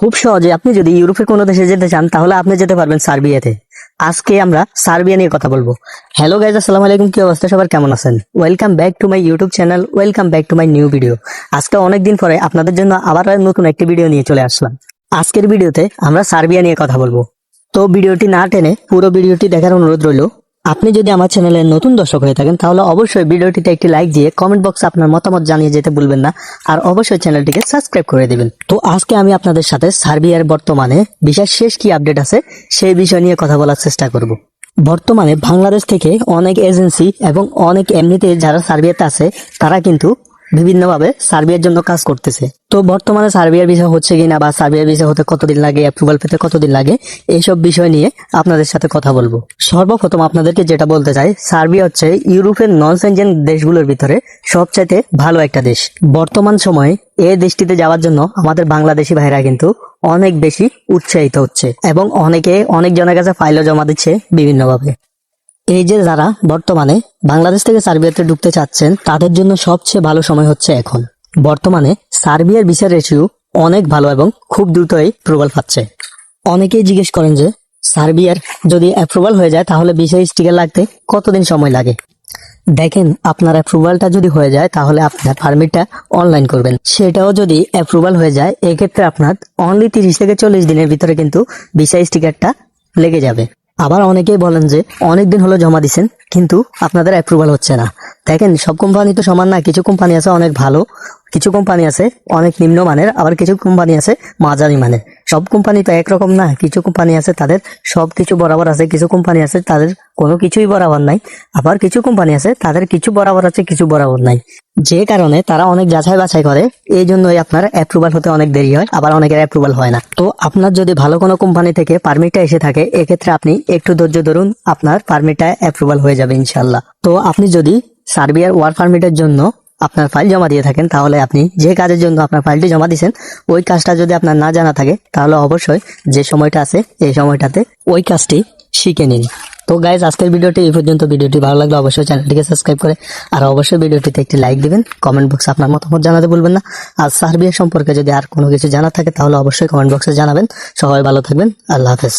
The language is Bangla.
খুব সহজে আপনি যদি ইউরোপের কোনো দেশে যেতে চান, তাহলে আপনি যেতে পারবেন সার্বিয়াতে। আজকে আমরা সার্বিয়া নিয়ে কথা বলব। হ্যালো গাইজ আসসালামু আলাইকুম, কি অবস্থা? সবার কেমন আছেন? Welcome back to my YouTube channel welcome back to my new video আজকে অনেকদিন পরে আপনাদের জন্য আবার নতুন একটি ভিডিও নিয়ে চলে আসলাম। আজকের ভিডিওতে আমরা সার্বিয়া নিয়ে কথা বলব। তো ভিডিওটি না টেনে পুরো ভিডিওটি দেখার অনুরোধ রইল আপনি যদি আমার চ্যানেলের নতুন দর্শক হয়ে থাকেন, তাহলে অবশ্যই ভিডিওটিতে একটি লাইক দিয়ে কমেন্ট বক্সে আপনার মতামত জানিয়ে যেতে ভুলবেন না। আর অবশ্যই চ্যানেলটিকে সাবস্ক্রাইব করে দেবেন। তো আজকে আমি আপনাদের সাথে সার্বিয়ার বর্তমানে বিশেষ শেষ কি আপডেট আছে সেই বিষয় নিয়ে কথা বলার চেষ্টা করব। বর্তমানে বাংলাদেশ থেকে অনেক এজেন্সি এবং অনেক এমনিতে যারা সার্বিয়াতে আছে, তারা কিন্তু বিভিন্নভাবে সার্বিয়ার জন্য কাজ করতেছে। তো বর্তমানে সার্বিয়ার বিষয় হচ্ছে কিনা বা সার্বিয়ার বিষয় হতে কতদিন লাগে অ্যাপ্রুভাল পেতে কতদিন লাগে, এইসব বিষয় নিয়ে আপনাদের সাথে কথা বলব। সর্বপ্রথম আপনাদেরকে যেটা বলতে চাই, সার্বিয়া হচ্ছে ইউরোপের নন সেনজেন দেশগুলোর ভিতরে সবচাইতে ভালো একটা দেশ। বর্তমান সময়ে এই দেশটিতে যাওয়ার জন্য আমাদের বাংলাদেশি ভাইরা কিন্তু অনেক বেশি উৎসাহিত হচ্ছে এবং অনেকে অনেক জনের কাছে ফাইলও জমা দিচ্ছে বিভিন্নভাবে। এই যে যারা বর্তমানে বাংলাদেশ থেকে সার্বিয়াতে ঢুকতে চাচ্ছেন, তাদের জন্য সবচেয়ে ভালো সময় হচ্ছে এখন। বর্তমানে সার্বিয়ার বিচার রেশিও অনেক ভালো এবং খুব দ্রুতই প্রবল পাচ্ছে। অনেকেই জিজ্ঞেস করেন যে, সার্বিয়ার যদি অ্যাপ্রুভাল হয়ে যায়, তাহলে ভিসা স্টিকার লাগতে কতদিন সময় লাগে? দেখেন, আপনার অ্যাপ্রুভালটা যদি হয়ে যায়, তাহলে আপনার পারমিটটা অনলাইন করবেন। সেটাও যদি অ্যাপ্রুভাল হয়ে যায়, এক্ষেত্রে আপনার অনলি তিরিশ থেকে চল্লিশ দিনের ভিতরে কিন্তু ভিসা স্টিকারটা লেগে যাবে। আবার অনেকেই বলেন যে অনেক দিন হলো জমা দিচ্ছেন কিন্তু আপনাদের অ্যাপ্রুভাল হচ্ছে না। দেখেন, সব কোম্পানি তো সমান না, কিছু কোম্পানি আছে অনেক ভালো, কিছু কোম্পানি আছে অনেক নিম্নমানের, আবার কিছু কোম্পানি আছে মাঝারি মানের সব কোম্পানি তো একরকম না, কিছু কোম্পানি আছে তাদের সব কিছু বরাবর আছে, কিছু কোম্পানি আছে তাদের কোনো কিছুই বরাবর নাই, আবার কিছু কোম্পানি আছে তাদের কিছু বরাবর আছে, কিছু বরাবর নাই। যে কারণে তারা অনেক যাচাই বাছাই করে, এই জন্যই আপনার অ্যাপ্রুভাল হতে অনেক দেরি হয়, আবার অনেকের অ্যাপ্রুভাল হয় না। তো আপনার যদি ভালো কোনো কোম্পানি থেকে পারমিটটা এসে থাকে, এক্ষেত্রে আপনি একটু ধৈর্য ধরুন, আপনার পারমিটটা অ্যাপ্রুভাল হয়ে যাবে ইনশাল্লাহ তো আপনি যদি সার্বিয়ার ওয়ার্ক পারমিটের জন্য আপনার ফাইল জমা দিয়ে থাকেন, তাহলে আপনি যে কাজের জন্য আপনার ফাইলটি জমা দিয়েছেন, ওই কাজটা যদি আপনার না জানা থাকে, তাহলে অবশ্যই যে সময়টা আছে, এই সময়টাতে ওই কাজটি শিখে নিন। তো গাইজ আজকের ভিডিওটি এই পর্যন্ত। ভিডিওটি ভালো লাগলে অবশ্যই চ্যানেলটিকে সাবস্ক্রাইব করে, আর অবশ্যই ভিডিওটিতে একটি লাইক দিবেন। কমেন্ট বক্সে আপনার মতামত জানাতে ভুলবেন না। আর সার্বিয়া সম্পর্কে যদি আর কোনো কিছু জানা থাকে, তাহলে অবশ্যই কমেন্ট বক্সে জানাবেন। সবাই ভালো থাকবেন। আল্লাহ হাফেজ।